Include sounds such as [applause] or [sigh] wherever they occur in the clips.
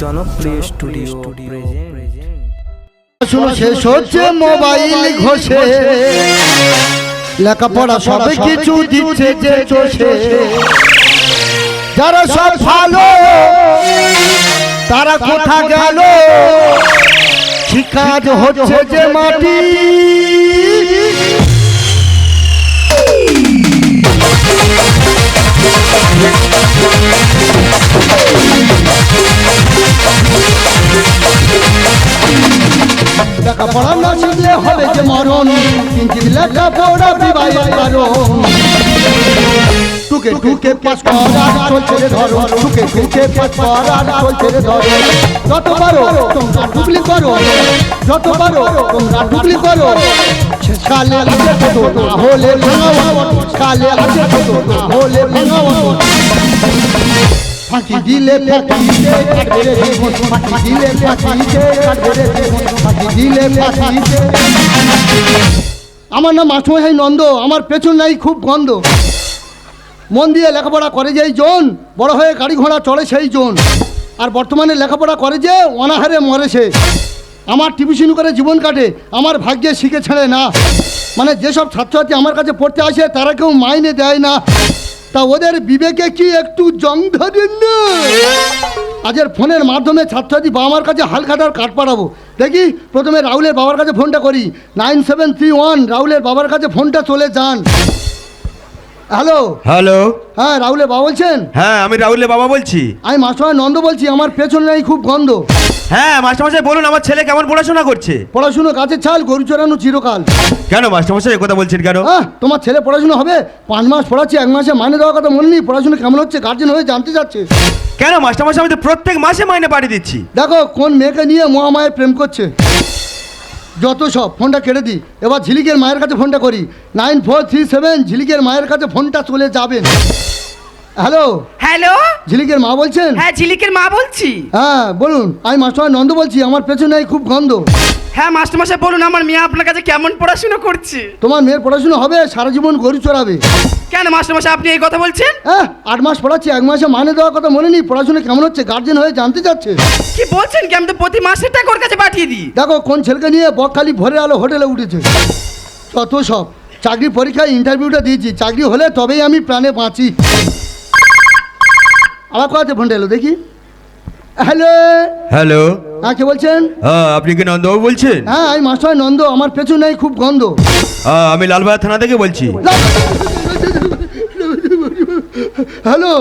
জনপ্রিয় studio present শুনো শেষ হচ্ছে মোবাইল ঘষে। লেখাপড়া সব কিছু দিচ্ছে যে চষে। যারা সব ভালো তারা কোথা গেল? শিক্ষা আজ হচ্ছে যে মাটি। লেখাপড়া না শিখলে হবে যে মরণ কিন্তু লেখাপড়া বিবাহের কারণ টুকে টুকে পাস করা চলছে রে ধরো টুকে টুকে পাস করা চলছে রে ধরো যত পারো তোমরা ডুবলি করো যত পারো তোমরা ডুবলি করো কালে আছে ছোট না হলে ভাঙাও কালে আছে ছোট না হলে ভাঙাও আমার নাম মাসমশাই নন্দ, আমার পেছন নাই খুব গন্ধ। মন দিয়ে লেখাপড়া করে যেই জন, বড় হয়ে গাড়ি ঘোড়া চড়ে সেই জন। আর বর্তমানে লেখাপড়া করে যে অনাহারে মরে সে। আমার টিউশন করে জীবন কাটে, আমার ভাগ্যে শিখে ছেড়ে না। মানে যেসব ছাত্রছাত্রী আমার কাছে পড়তে আসে, তারা কেউ মাইনে দেয় না। তা ওদের বিবেকে কি একটু জং ধরেন না? আজের ফোনের মাধ্যমে ছাত্রছাত্রী বাবা মার কাছে হালখাতার কাঠ পাঠাবো। দেখি প্রথমে রাহুলের বাবার কাছে ফোনটা করি। নাইন সেভেন থ্রি ওয়ান রাহুলের বাবার কাছে ফোনটা চলে যান। হ্যালো? হ্যালো? হ্যাঁ রাহুলের বাবা বলছেন? হ্যাঁ আমি রাহুলের বাবা বলছি। আমি মাস্টার নন্দ বলছি আমার পেছনে খুব গন্ধ। হ্যাঁ মাস্টারমশাই বলুন আমার ছেলে কেমন পড়াশোনা করছে? পড়াশুনো গাছের ছাল গরু চড়ানো চিরকাল। কেন মাস্টারমশাই কথা বলছেন কেন? হ্যাঁ তোমার ছেলে পড়াশুনো হবে? পাঁচ মাস পড়াচ্ছি এক মাসে মাইনে দেওয়ার কথা মনে নেই? পড়াশুনো কেমন হচ্ছে? গার্জেন হয়ে জানতে যাচ্ছে কেন মাস্টারমশাই আমি তো প্রত্যেক মাসে মাইনে পাঠিয়ে দিচ্ছি। দেখো কোন মেয়েকে নিয়ে মহামায়ের প্রেম করছে? যত সব ফোনটা কেটে দিই। এবার ঝিলিকের মায়ের কাছে ফোনটা করি। নাইন ফোর থ্রি সেভেন ঝিলিকের মায়ের কাছে ফোনটা চলে যাবেন হ্যালো? হ্যালো? ঝিলিকের মা বলছেন? হ্যাঁ ঝিলিকের মা বলছি। হ্যাঁ বলুন। আমি মাস্টার নন্দ বলছি আমার পেছনে খুব গন্ধ। হ্যাঁ মাস্টারমশাই বলুন আমার মেয়ে আপনার কাছে কেমন পড়াশোনা করছে? তোমার মেয়ের পড়াশুনো হবে সারা জীবন গরু চড়াবে। কেন মাস্টারমশাই আপনি এই কথা বলছেন? হ্যাঁ আট মাস পড়াচ্ছি এক মাসে মানে দেওয়ার কথা মনে নেই পড়াশোনা কেমন হচ্ছে গার্জেন হয়ে জানতে চাচ্ছে। কি বলছেন কি? আমি তো প্রতি মাসের টাকা ওর কাছে পাঠিয়ে দিই। দেখো কোন ছেলেকে নিয়ে বকখালি ভোরের আলো হোটেলে উঠেছে। কত সব। চাকরি পরীক্ষায় ইন্টারভিউটা দিয়েছি চাকরি হলে তবেই আমি প্রাণে বাঁচি। আবার কোথাতে ফোনটা এলো দেখি। হ্যালো? হ্যালো। হ্যাঁ কে বলছেন? হ্যাঁ আপনি কি নন্দবাবু বলছেন? হ্যাঁ আমি মাস্টার নন্দ আমার পেছনে খুব গন্ধ। হ্যাঁ আমি লালবাজার থানা থেকে বলছি। হ্যালো?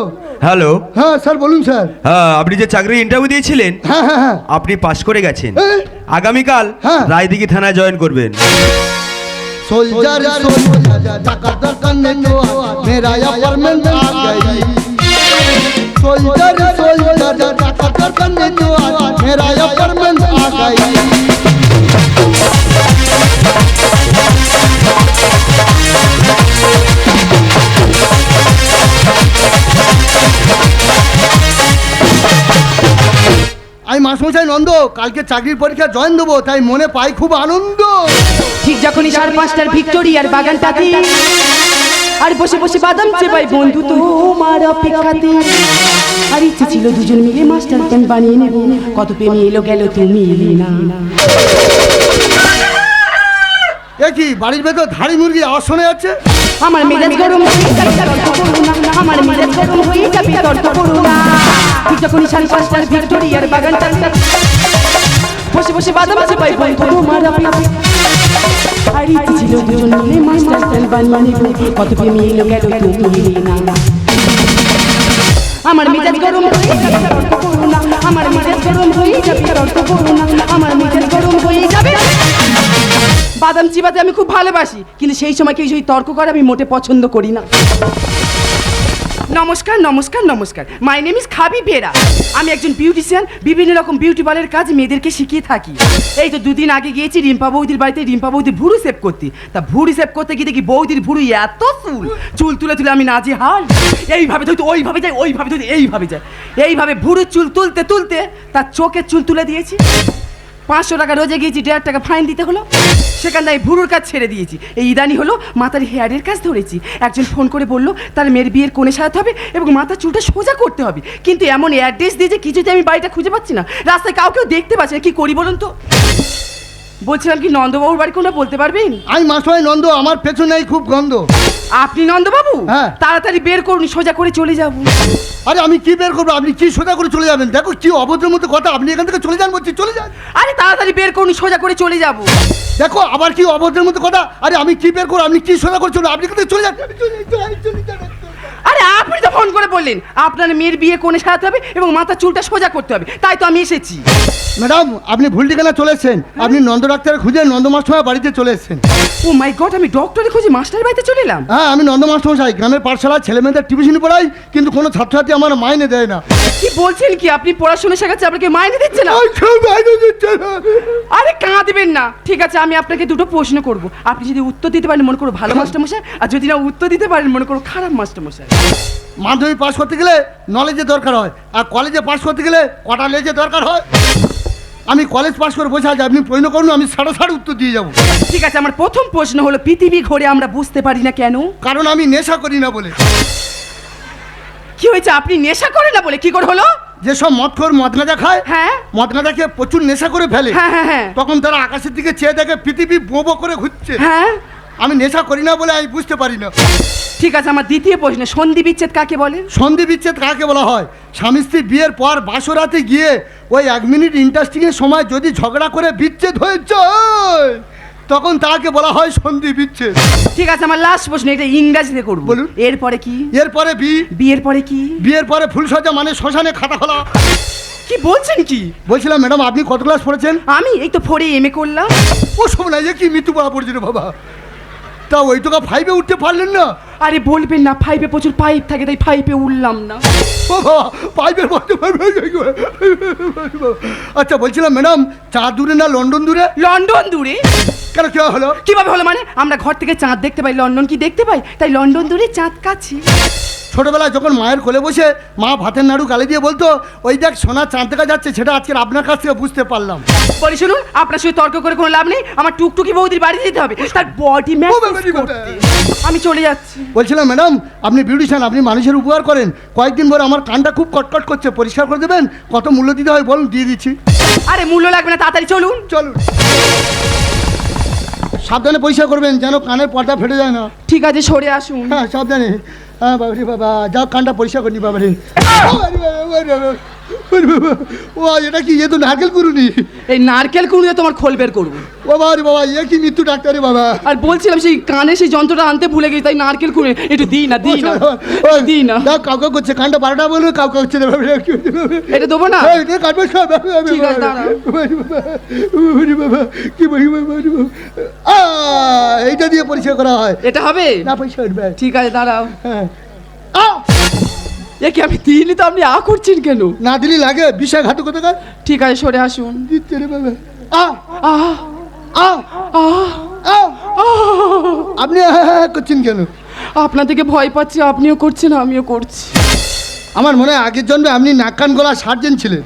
হ্যালো। হ্যাঁ স্যার বলুন স্যার। হ্যাঁ আপনি যে চাকরি ইন্টারভিউ দিয়েছিলেন হ্যাঁ হ্যাঁ হ্যাঁ। আপনি পাশ করে গেছেন। আগামীকাল হ্যাঁ। রায়দিঘি থানায় জয়েন করবেন। সোলজার সোলজার টাকা টাকা নেই মেরা অ্যাপার্টমেন্ট আ গই सोल्जर सोल्जर धक्का धक्का नहीं हुआ मेरा अपार्टमेंट आ गई আমি মাসমশাই নন্দ কালকে চাকরির পরীক্ষা জয়েন দেবো তাই মনে পাই খুব আনন্দ ঠিক যখনই সাড়ে পাঁচটার ভিক্টোরিয়ার বাগানটাতে আর বসে বসে বাদাম চেপাই বন্ধু তোমার অপেক্ষাতে। আর ইচ্ছে ছিল দুজন মিলে মাস্টার প্ল্যান বানিয়ে নেব। কত প্রেমী এলো গেল তুমি এলে না। এ কি বাড়ির ভেতর ধাড়ি মুরগি আওয়াজ শোনা যাচ্ছে আমার মেজাজ গরম হয়ে যাবে আমার মেজাজ গরম হয়ে যাবে তর্ক করো না। ঠিক যখনই সাড়ে পাঁচটার ভিক্টোরিয়ার বাগানটাতে বসে বসে বাদাম চেপাই বন্ধু তোমার আমার মেজাজ গরম হয়ে আমার মেজাজ গরম হয়ে যাবে আমার মেজাজ গরম হয়ে যাবে। বাদাম চিবাতে আমি খুব ভালোবাসি, কিন্তু সেই সময় কেউ যদি তর্ক করে, আমি মোটে পছন্দ করি না। নমস্কার নমস্কার নমস্কার। মাই নেম ইজ খাবি বেরা আমি একজন বিউটিশিয়ান বিভিন্ন রকম বিউটি পার্লারের কাজ মেয়েদেরকে শিখিয়ে থাকি। এই তো দুদিন আগে গিয়েছি রিম্পা বৌদির বাড়িতে, রিম্পা বৌদির ভুরু সেভ করতে। তা ভুরু সেভ করতে গিয়ে দেখি বৌদির ভুরু এত চুল চুল তুলে তুলে আমি নাচে হাল। এইভাবে ধরতে ওইভাবে যাই ওইভাবে ধরতে এইভাবে যাই এইভাবে ভুরু চুল তুলতে তুলতে তার চোখের চুল তুলে দিয়েছি। পাঁচশো টাকা রোজে গিয়েছি, দেড় টাকা ফাইন দিতে হলো। সেখানে থেকে ভুরুর কাজ ছেড়ে দিয়েছি। এই ইদানি হলো মাথার হেয়ারের কাজ ধরেছি। একজন ফোন করে বলল, তার মেয়ের বিয়ের কোণে সাজাতে হবে এবং মাথার চুলটা সোজা করতে হবে। কিন্তু এমন অ্যাড্রেস দিয়েছে কিছুতে আমি বাড়িটা খুঁজে পাচ্ছি না। রাস্তায় কাউকেও দেখতে পাচ্ছি না। কী করি বলুন তো? বলছিলাম কি নন্দবাবুর বাড়ি কোনটা বলতে পারবেন? আমি মাস্টার নন্দ আমার পেছনেই খুব গন্ধ। আপনি নন্দবাবু? হ্যাঁ। তাড়াতাড়ি বের করুন সোজা করে চলে যাব। আরে আমি কি বের করব? আপনি কি সোজা করে চলে যাবেন? দেখো কি অভদ্রের মতো কথা। আপনি এখান থেকে চলে যান বলছি চলে যান। আরে তাড়াতাড়ি বের করুন সোজা করে চলে যাব। দেখো আবার কি অভদ্রের মতো কথা? আরে আমি কি বের করব? আপনি কি সোজা করে চলে আপনি এখান থেকে চলে যান। চলে যাই, আরে আপনি তো ফোন করে বললেন। আপনার মেয়ের বিয়ে কোণে সাজাতে হবে এবং মাথার চুলটা সোজা করতে হবে। তাই তো আমি এসেছি। ম্যাডাম আপনি ভুল ঠিকানা চলেছেন আপনি নন্দ ডাক্তার খুঁজে নন্দ মাস্টার বাড়িতে চলে এসেছেন। ও মাই গড আমি ডক্টরে খুঁজে মাস্টার বাড়িতে চলে এলাম? হ্যাঁ আমি নন্দ মাস্টারমশাই। গ্রামের পাঠশালায় ছেলে মেয়েদের টিউশনি পড়াই কিন্তু কোনো ছাত্রছাত্রী আমার মাইনে দেয় না। কি বলছেন কি? আপনি পড়াশোনা শেখাচ্ছেন আপনাকে মাইনে দিচ্ছে না? দিচ্ছে না। ঠিক আছে আমি আপনাকে দুটো প্রশ্ন করব। আপনি যদি উত্তর দিতে পারেন মনে করো ভালো [coughs] মাস্টারমশাই আর যদি না উত্তর দিতে পারেন মনে করো খারাপ মাস্টারমশাই। মাধ্যমিক পাশ করতে গেলে নলেজের দরকার হয় আর কলেজে পাস করতে গেলে কটা লেজের দরকার হয়? আমি কলেজ পাশ করে বসে আছি আপনি প্রশ্ন করুন আমি সাড়ে সাড়ে উত্তর দিয়ে যাব। ঠিক আছে আমার প্রথম প্রশ্ন হলো পৃথিবী ঘোরে আমরা বুঝতে পারি না কেন? কারণ আমি নেশা করি না বলে। কি হয়েছে আপনি নেশা করেন না বলে? কি করে হলো? যেসব মদখোর মদ গাঁজা খায় হ্যাঁ। মদ গাঁজা খেয়ে প্রচুর নেশা করে ফেলে। হ্যাঁ হ্যাঁ হ্যাঁ। তখন তারা আকাশের দিকে চেয়ে দেখে পৃথিবী বোবো করে ঘুরছে। হ্যাঁ। আমি নেশা করি না বলে আমি বুঝতে পারি না। ঠিক আছে আমার দ্বিতীয় প্রশ্ন সন্ধি বিচ্ছেদ কাকে বলে? সন্ধি বিচ্ছেদ কাকে বলা হয়? স্বামী স্ত্রী বিয়ের পর বাসরাতে গিয়ে ওই এক মিনিট ইন্টারেস্টিং এর সময় যদি ঝগড়া করে বিচ্ছেদ হয়েছে তখন তাকে বলা হয় সন্ধি বিচ্ছেদ। ঠিক আছে আমার লাস্ট প্রশ্ন এটা ইংরাজিতে করব। বলুন। এরপরে কি? এরপরে বি। বিয়ের পরে কি? বিয়ের পরে ফুলসজ্জা মানে শ্মশানে খাতা খোলা। কি বলছেন কি? বলছিলাম ম্যাডাম আপনি কত ক্লাস পড়েছেন? আমি? এই তো ফোরে এম এ করলাম। ও সব না যে কি মৃত্যু পড়া পড়ছে রে বাবা। তা ওই তো ফাইভে উঠতে পারলেন না। আরে বলবেন না ফাইভে প্রচুর পাইপ থাকে তাই ফাইভে উঠলাম না। বাবা পাইপের মধ্যে আচ্ছা বলছিলাম ম্যাডাম চা দূরে না লন্ডন দূরে? লন্ডন দূরে? কেন কি হলো? কীভাবে হলো মানে? আমরা ঘর থেকে চাঁদ দেখতে পাই লন্ডন কি দেখতে পাই? তাই লন্ডন দূরে চাঁদ কাছে। ছোটবেলায় যখন মায়ের কোলে বসে মা ভাতের নাড়ু গালি দিয়ে বলতো ওই দেখ সোনা চাঁদ দেখা যাচ্ছে সেটা আজকে আপনার কাছ থেকে বুঝতে পারলাম। বলি শুনুন আপনার সঙ্গে তর্ক করে কোনো লাভ নেই। আমার টুকটুকি বৌদির বাড়ি যেতে হবে। তার বডি আমি চলে যাচ্ছি। বলছিলাম ম্যাডাম আপনি বিউটিশিয়ান আপনি মানুষের উপকার করেন। কয়েকদিন পরে আমার কানটা খুব কটকট করছে পরিষ্কার করে দেবেন? কত মূল্য দিতে হয় বলুন দিয়ে দিচ্ছি। আরে মূল্য লাগবে না তাড়াতাড়ি চলুন। চলুন। সাবধানে পরিষ্কার করবেন যেন কানের পর্দা ফেটে যায় না। ঠিক আছে সরে আসুন। হ্যাঁ সাবধানে। হ্যাঁ বাবা রে বাবা যাও কানটা পরিষ্কার করিনি বাবারি ও এটা কি এ তো নারকেল কুরুনি এই নারকেল কুড়িয়ে তোমার খোল বের করব। ও বাবা রে বাবা এ কি মৃত্যু ডাক্তারে বাবা? আর বলছিলাম সেই কানে সেই যন্ত্রটা আনতে ভুলে গেছি তাই নারকেল কুড়ে একটু দিই না দিই না ওই, দিই না। দাও কাউকে করছে কানটা বারোটা বলবে না বাবারে, হচ্ছে এটা দেবো না? এটা কাটবে সব, বাবা, বাবা, ঠিক আছে, দাঁড়াও। বাবা, কি বলি বাবা, এইটা দিয়ে পরিষ্কার করা হয়। এটা হবে? না পরিষ্কার করবে ঠিক আছে দাঁড়াও। হ্যাঁ! এ কি আমি দিইনি তো আপনি আ করছেন কেন? না দিলি লাগে বিশ্বাসঘাতকতাকার ঠিক আছে সরে আসুন। দিচ্ছে রে বাবা। আহ আহ আহ আহ আহ। আপনি করছেন কেন? আপনার থেকে ভয় পাচ্ছি আপনিও করছেন আমিও করছি। আমার মনে হয় আগের জন্মে আপনি নাক কান গলা সার্জেন ছিলেন।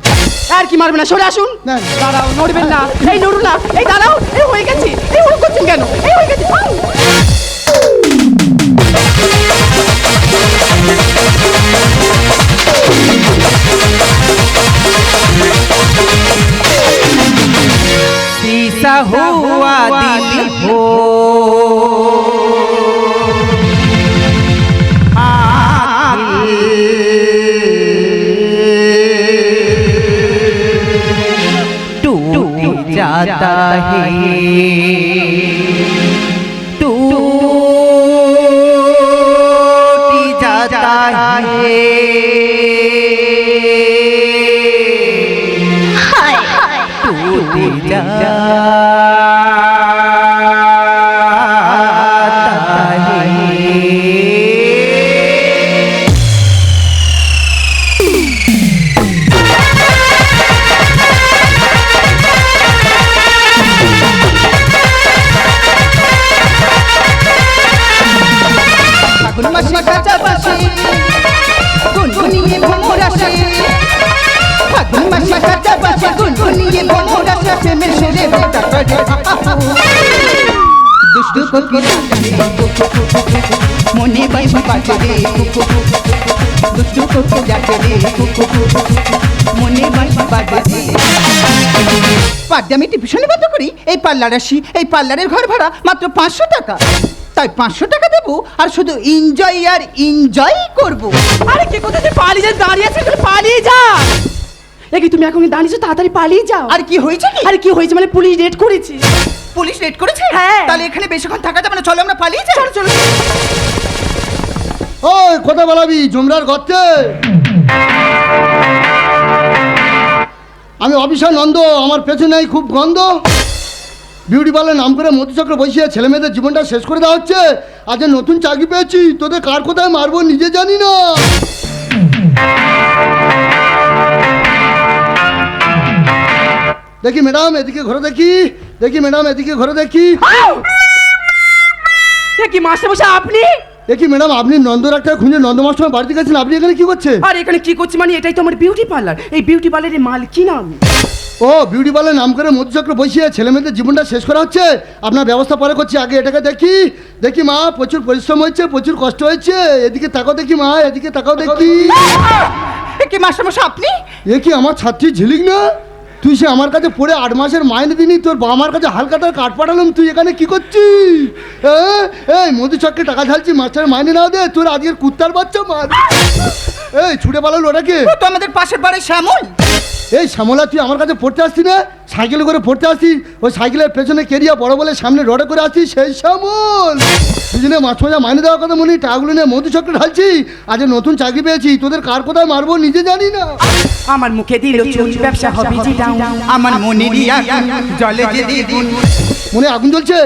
আর কি মারবে না সরে আসুন। না। দাঁড়াও নড়বেন না। এই নড়ুন না। এই দাঁড়াও এই হয়ে গেছি। এই ওরকম করছেন কেন? এই হয়ে গেছি আউ! গুনগুনিয়ে ভ্রমর আসে ফাগুন মাসে কাঁচা বাসে গুনগুনিয়ে না প্রেমের সুরে করে দুষ্টু মনে বাজে দুষ্টু মনে বাজে আমি টিউশনে বন্ধ করি। এই পার্লার আসি। এই পার্লারের ঘর ভাড়া মাত্র পাঁচশো টাকা। তাই পাঁচশো টাকা দেবো আর শুধু এনজয় আর এনজয় করব। আরে কে কোথায় পালিয়ে দাঁড়িয়ে আছে পালিয়ে যা। দেখি তুমি এখন দাঁড়িয়েছো তাড়াতাড়ি পালিয়ে যাও। আর কি হয়েছে কি? আরে কি হয়েছে মানে পুলিশ রেড করেছে। পুলিশ রেড করেছে? হ্যাঁ। তাহলে এখানে বেশিক্ষণ থাকা যাবে না চলো আমরা পালিয়ে যাই। চলো চলো। ওই কথা বলাবি জমরার গর্তে আমি অফিসার নন্দ আমার পেছনেই খুব গন্ধ। বিউটি পার্লার নাম করে মধুচক্র বসিয়ে ছেলে মেয়েদের জীবনটা শেষ করে দেওয়া হচ্ছে। আজ নতুন চাকরি পেয়েছি তোদের কার কোথায় মারবো নিজে জানি না। দেখি ম্যাডাম এদিকে ঘরে দেখি। দেখি ম্যাডাম এদিকে ঘরে দেখি। কি মাস্টার বসে আপনি? দেখি ম্যাডাম আপনি নন্দ একটা খুঁজে নন্দ মাস্টার বাড়িতে গেছেন আপনি এখানে কি করছেন? আর এখানে কি করছি মানে এটাই তো আমার বিউটি পার্লার এই বিউটি পার্লারের মাল কি নাম? ও বিউটি পার্লার নাম করে মধুচক্র বসিয়ে ছেলে মেয়েদের জীবনটা শেষ করা হচ্ছে? আপনার ব্যবস্থা পরে করছি আগে এটাকে দেখি। দেখি মা প্রচুর পরিশ্রম হচ্ছে প্রচুর কষ্ট হয়েছে। এদিকে তাকাও দেখি মা এদিকে তাকাও দেখি। কি মাস্টারমশাই আপনি? এ কি আমার ছাত্রী ঝিলিক না? তুই সে আমার কাছে পড়ে আট মাসের মাইনে দিনি তোর বা আমার কাছে হালকাটার কাঠ পাঠালাম, তুই এখানে কি করছিস? এই মোদি মধুচক্রে টাকা ঢালছি, মাস্টারের মাইনে না দে, তোর আজকের কুত্তার বাচ্চা মার। এই ছুটে পালালো ওটাকে ও তো আমাদের পাশের বাড়ির শ্যামল। এই শ্যামলা তুই আমার কাছে পড়তে আসছি না? সাইকেলে করে পড়তে আসছি ওই সাইকেলের পেছনে কেরিয়া বড় বলে সামনে রডে করে আসছি সেই শ্যামল। দুজনে মাছ মজা মাইনে দেওয়ার কথা মনে টাকাগুলো নিয়ে মধু চক্র ঢালছি। আজ নতুন চাকরি পেয়েছি তোদের কার কোথায় মারবো নিজে জানি না। আমার মুখে দিল ব্যবসা হবে আমার মনে জলে মনে আগুন জ্বলছে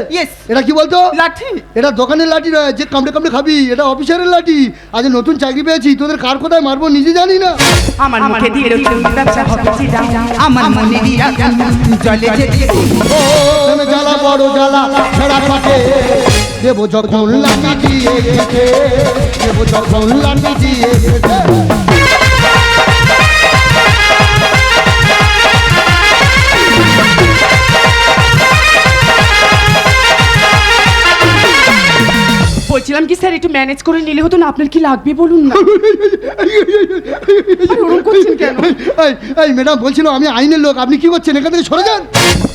এটা কি বলতো লাঠি এটা দোকানের লাঠি নয় যে কামড়ে কামড়ে খাবি এটা অফিসারের লাঠি আজ নতুন চাকরি পেয়েছি তোদের কার কোথায় মারবো নিজে জানি না আমার মুখে দিল চুল ব্যবসা হবে যে ডাউন আমার মনে জলে যে দ্বিগুণ ও প্রেমে জ্বালা বড় জ্বালা ছেড়া পাটে দেব যখন লাঠি দিয়ে দেব যখন লাঠি দিয়ে স্যার একটু ম্যানেজ করে নিলে হতো না আপনার কি লাগবে বলুন না? আরে ওরকম করছেন কেন? এই এই ম্যাডাম বলছিল আমি আইনের লোক আপনি কি করছেন? এখান থেকে সরে যান।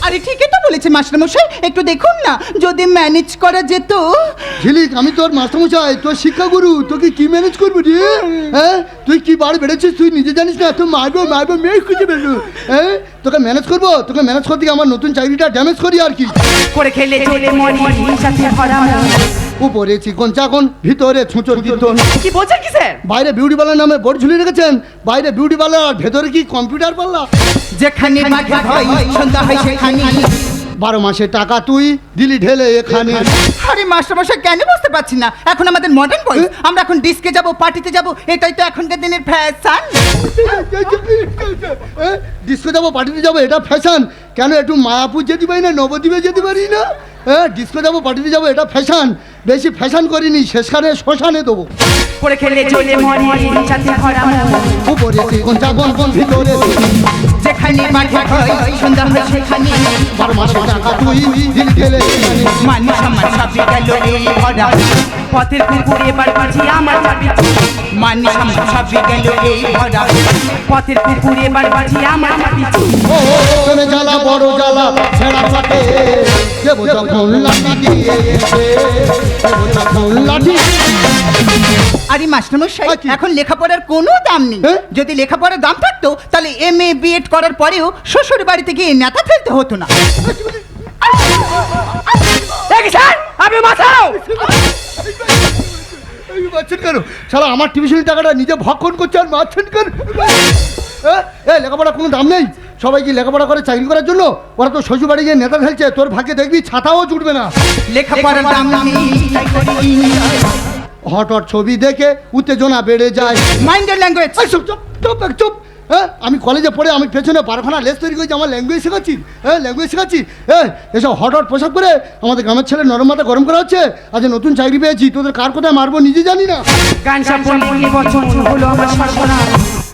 আরে ঠিকই তো বলেছে মাস্টারমশাই। একটু দেখুন না যদি ম্যানেজ করা যেত। ঝিলিক আমি তোর মাস্টারমশাই তোর শিক্ষাগুরু তোকে কি ম্যানেজ করব রে? হ্যাঁ? তুই কি বাড়ি বেড়েছিস? তুই নিজে জানিস না তুই মারবো মারবো মেয়ে খুঁজে বেরো হ্যাঁ? তোকে ম্যানেজ করব? তোকে ম্যানেজ করতে গিয়ে আমার নতুন চাকরিটা ড্যামেজ করি আর কি। করে খেলে চলে মনে সাথে ভরা মন। উপরে চিকন চাকন ভিতরে ছুঁচোর কীর্তন কি বলছেন কি স্যার? বাইরে বিউটি পার্লার নামে বোর্ড ঝুলিয়ে রেখেছেন। বাইরে বিউটি পার্লার আর ভেতরে কি কম্পিউটার পার্লার যেখানে মাঠে ভয় সন্ধ্যা হয় সেখানে বারো মাসে টাকা তুই দিলি ঢেলে এখানে। আরে মাস্টারমশাই কেন বুঝতে পারছি না? এখন আমাদের মডার্ন বই আমরা এখন ডিস্কে যাব পার্টিতে যাব এটাই তো এখনকার দিনের ফ্যাশন ডিস্কো যাব পার্টিতে যাব এটা ফ্যাশন কেন একটু মায়াপুর যেতে পারি না নবদ্বীপে যেতে পারি না? হ্যাঁ ডিস্কো যাব পার্টিতে যাব এটা ফ্যাশন বেশি ফ্যাশন করিনি শেষখানে শ্মশানে দেবো। করে খেলে চলে সাথে ভরা উপরে কোন ভিতরে যেখানে মাঠে সন্ধ্যা হয় সেখানে। বারো মাসে টাকা তুই দিলি গেল এই ভরা। পথের কুকুর এবার বাজি আমার চাবি। আমার সাপে গেল এই ভরা পথের কুকুর এবার বাজি আমার চাবি। ও তুমি জ্বালা বড় জ্বালা ছেড়া পাটে দেবো যখন লাঠি দিয়ে দেবো যখন লাঠি আরে মাস্টারমশাই এখন লেখাপড়ার কোনো দাম নেই। হ্যাঁ? যদি লেখাপড়ার দাম থাকতো তাহলে এম এ বিএড করার পরেও শ্বশুর বাড়িতে গিয়ে নেতা ফেলতে হতো না। আপনি মাথাও মারছেন কেন? সারা আমার টিউশনের টাকাটা নিজে ভক্ষণ করছে আর মারছেন কেন? হ্যাঁ? এ লেখাপড়া কোনো দাম নেই? সবাই কি লেখাপড়া করে চাকরি করার জন্য? ওরা তো শ্বশুর বাড়ি গিয়ে নেতা ফেলছে তোর ভাগ্যে দেখবি ছাতাও জুটবে না। লেখাপড়ার দাম। হট হট ছবি দেখে উত্তেজনা বেড়ে যায়। মাইন্ডের ল্যাঙ্গুয়েজ চুপ চুপ চুপ। হ্যাঁ আমি কলেজে পড়ে আমি পেছনে বারখানা লেস তৈরি করেছি আমার ল্যাঙ্গুয়েজ শেখাচ্ছি হ্যাঁ ল্যাঙ্গুয়েজ শেখাচ্ছি হ্যাঁ এসব হট হট পোশাক পরে আমাদের গ্রামের ছেলে নরম মাথা গরম করা হচ্ছে আজ নতুন চাকরি পেয়েছি তোদের কার কোথায় মারবো নিজে জানি না।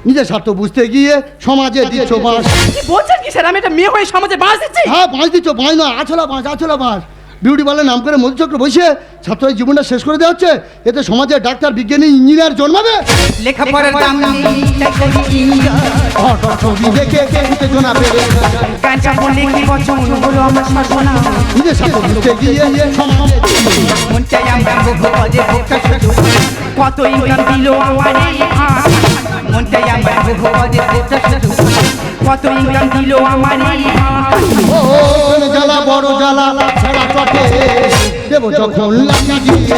নিজের স্বার্থ বুঝতে গিয়ে সমাজে দিচ্ছ বাঁশ। বলছেন কি স্যার? আমি একটা মেয়ে হয়ে সমাজে বাঁশ দিচ্ছি? হ্যাঁ বাঁশ দিচ্ছ বাঁশ নয় আছলা বাঁশ আছলা বাঁশ। বিউটি পার্লার নাম করে মধুচক্র বসে ছাত্রের জীবনটা শেষ করে দেওয়া হচ্ছে। এতে সমাজে ডাক্তার বিজ্ঞানী ইঞ্জিনিয়ার জন্মাবে। লেখাপড়ার দাম আমার মন আমরা শুধু কত ইনকাম দিল আমার। মন বোকা শুধু কত ইনকাম দিল আমার। ও জ্বালা বড় জ্বালা ছেড়া চটে। দেব যখন লাঠি দিয়ে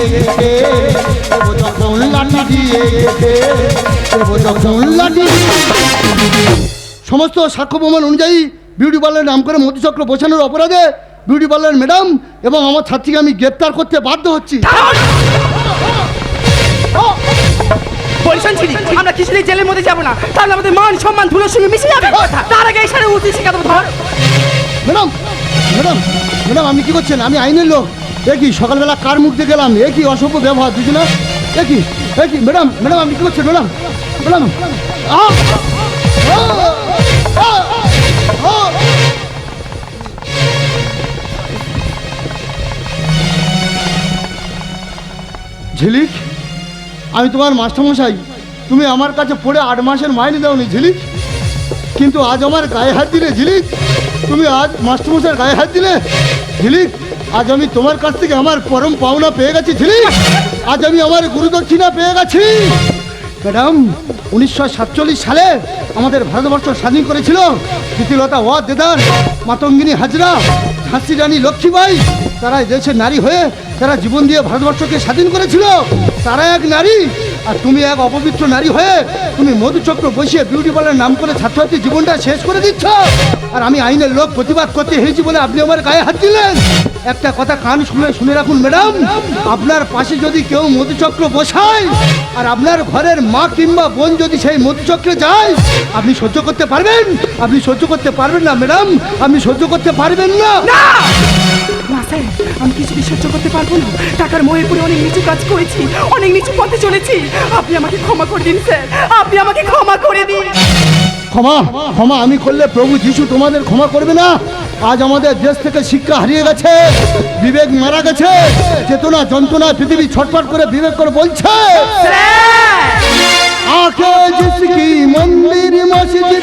দেব যখন লাঠি দিয়ে দেব যখন লাঠি সমস্ত সাক্ষ্য প্রমাণ অনুযায়ী বিউটি পার্লার নাম করে মধুচক্র বসানোর অপরাধে বিউটি পার্লার ম্যাডাম এবং আমার ছাত্রীকে আমি গ্রেপ্তার করতে বাধ্য হচ্ছি। আমরা কিছুতেই জেলের মধ্যে যাব না। তাহলে আমাদের মান সম্মান ধুলোর সঙ্গে মিশে যাবে। ম্যাডাম ম্যাডাম, আপনি কি করছেন? আমি আইনের লোক। এ কি, সকালবেলা কার মুখ দিয়ে গেলাম? এ কি, অসভ্য ব্যবহার দুজনে এ কি এ কি, ম্যাডাম ম্যাডাম, আপনি কি করছেন, ম্যাডাম? ম্যাডাম! ঝিলিক, আমি তোমার মাস্টারমশাই। তুমি আমার কাছে পড়ে আট মাসের মাইনে দাওনি, ঝিলিক। কিন্তু আজ আমার গায়ে হাত দিলে, ঝিলিক। তুমি আজ মাস্টারমশাইয়ের গায়ে হাত দিলে? ঝিলিক আজ আমি তোমার কাছ থেকে আমার পরম পাওনা পেয়ে গেছি ঝিলিক আজ আমি আমার গুরুদক্ষিণা পেয়ে গেছি। ম্যাডাম, উনিশশো সাতচল্লিশ সালে আমাদের ভারতবর্ষ স্বাধীন করেছিল। প্রীতিলতা ওয়া দেদার, মাতঙ্গিনী হাজরা, ঝাঁসি রানী লক্ষ্মীবাই, তারা দেশের নারী হয়ে, তারা জীবন দিয়ে ভারতবর্ষকে স্বাধীন করেছিল। তারা এক নারী আর তুমি এক অপবিত্র নারী হয়ে তুমি মধুচক্র বসিয়ে বিউটি পার্লার নাম করে ছাত্রছাত্রীর জীবনটা শেষ করে দিচ্ছ। আর আমি আইনের লোক প্রতিবাদ করতে হয়েছি বলে আপনি আমার গায়ে হাত দিলেন। একটা কথা কান শুনে শুনে রাখুন, ম্যাডাম। আপনার পাশে যদি কেউ মধুচক্র বসায় আর আপনার ঘরের মা কিংবা বোন যদি সেই মধুচক্রে যায়, আপনি সহ্য করতে পারবেন? আপনি সহ্য করতে পারবেন না, ম্যাডাম। আপনি সহ্য করতে পারবেন না! স্যার আমি কিছু সহ্য করতে পারব না। টাকার মোহে পড়ে অনেক নিচু কাজ করেছি অনেক নিচু পথে চলেছি। আপনি আমাকে ক্ষমা করে দিন স্যার। আপনি আমাকে ক্ষমা করে দিন। ক্ষমা ক্ষমা আমি করলে প্রভু যিশু তোমাদের ক্ষমা করবে না? আজ আমাদের দেশ থেকে শিক্ষা হারিয়ে গেছে বিবেক মারা গেছে চেতনা যন্ত্রণা পৃথিবী ছটফট করে বিবেক করে বলছে। আঁখে মন্দির মসজিদ